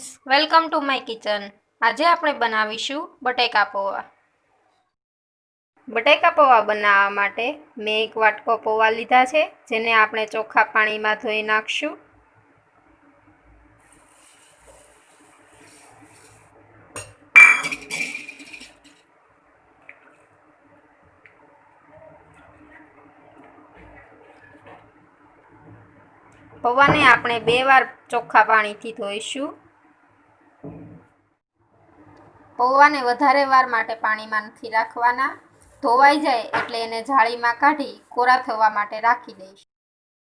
Friends welcome to my kitchen આજે આપણે બનાવીશું બટેકા પૌવા. બટેકા પૌવા બનાવવા માટે મેં એક વાટકો પૌવા લીધા છે, જેને આપણે ચોખ્ખા પાણીમાં ધોઈ નાખશું. પૌવાને આપણે બે વાર ચોખ્ખા પાણીથી ધોઈશું. પૌવાને વધારે વાર માટે પાણીમાં નથી રાખવાના. ધોવાઈ જાય એટલે એને જાળીમાં કાઢી કોરા થવા માટે રાખી દઈશ.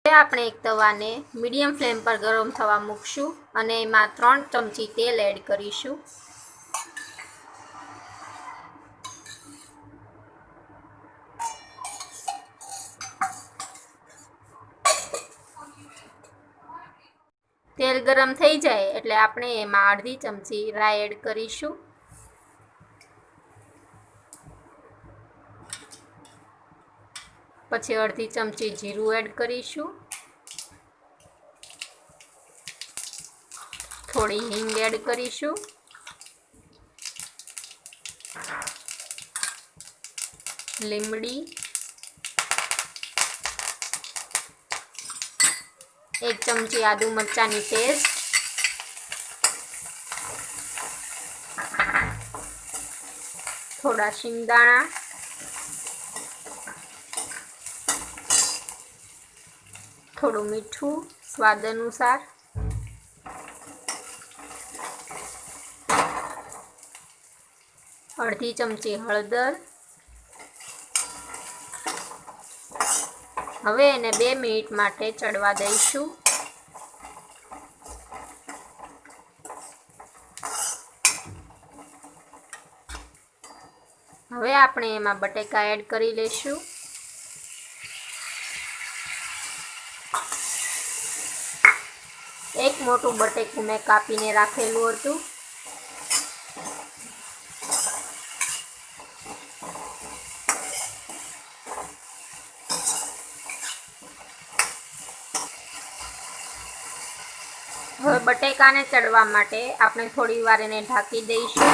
હવે આપણે એક તવાને મીડિયમ ફ્લેમ પર ગરમ થવા મૂકશું અને એમાં ત્રણ ચમચી તેલ એડ કરીશું. તેલ ગરમ થઈ જાય એટલે આપણે એમાં અડધી ચમચી રાઈ એડ કરીશું. પછી અડધી ચમચી જીરું એડ કરીશું. થોડી હિંગ એડ કરીશું. લીમડી એક ચમચી આદુ મરચાંની પેસ્ટ થોડા શિંગદાણા થોડું મીઠું સ્વાદ અનુસાર અડધી ચમચી હળદર હવે એને બે મિનિટ માટે ચડવા દઈશું. હવે આપણે એમાં બટેકા એડ કરી લઈશું. એક મોટું બટેકું મેં કાપીને રાખેલું હતું. હવે બટેકાને ચડવા માટે આપણે થોડી વાર એને ઢાંકી દઈશું.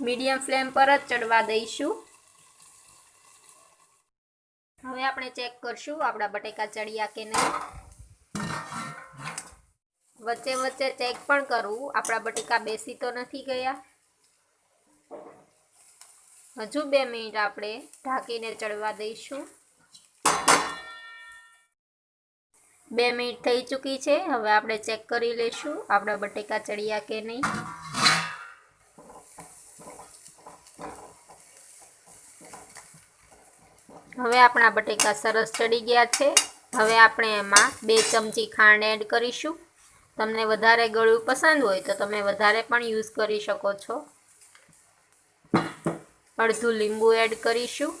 મીડિયમ ફ્લેમ પર જ ચડવા દઈશું. હવે આપણે ચેક કરશું આપણા બટેકા ચડ્યા કે નહીં. વચ્ચે વચ્ચે ચેક પણ કરવું આપણા બટેકા બેસી તો નથી ગયા. હજુ બે મિનિટ આપણે ઢાંકીને ચડવા દઈશું. બે મિનિટ થઈ ચૂકી છે. હવે આપણે ચેક કરી લઈશું આપણા બટેકા ચડ્યા કે નહીં. હવે આપણા બટેકા સરસ ચડી ગયા છે. હવે આપણે એમાં બે ચમચી ખાંડ એડ કરીશું. તમને વધારે ગળ્યું પસંદ હોય તો તમે વધારે પણ યુઝ કરી શકો છો. અડધું લીંબુ એડ કરીશું.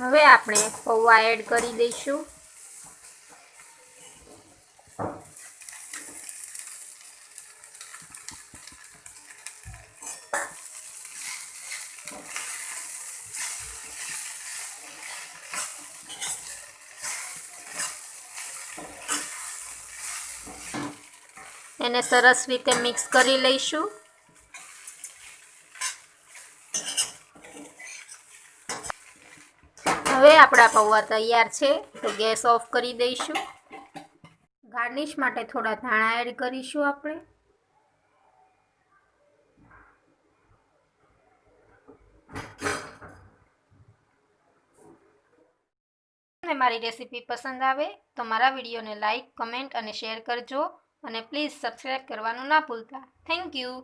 હવે આપણે પૌવા એડ કરી દઈશું. એને સરસ રીતે મિક્સ કરી લઈશું. હવે આપણા પૌવા તૈયાર છે, તો ગેસ ઓફ કરી દઈશું. ગાર્નિશ માટે થોડા ધાણા એડ કરીશું આપણે. મારી રેસીપી પસંદ આવે તો મારા વિડીયોને લાઇક કમેન્ટ અને શેર કરજો. અને પ્લીઝ સબસ્ક્રાઈબ કરવાનું ના ભૂલતા. Thank you.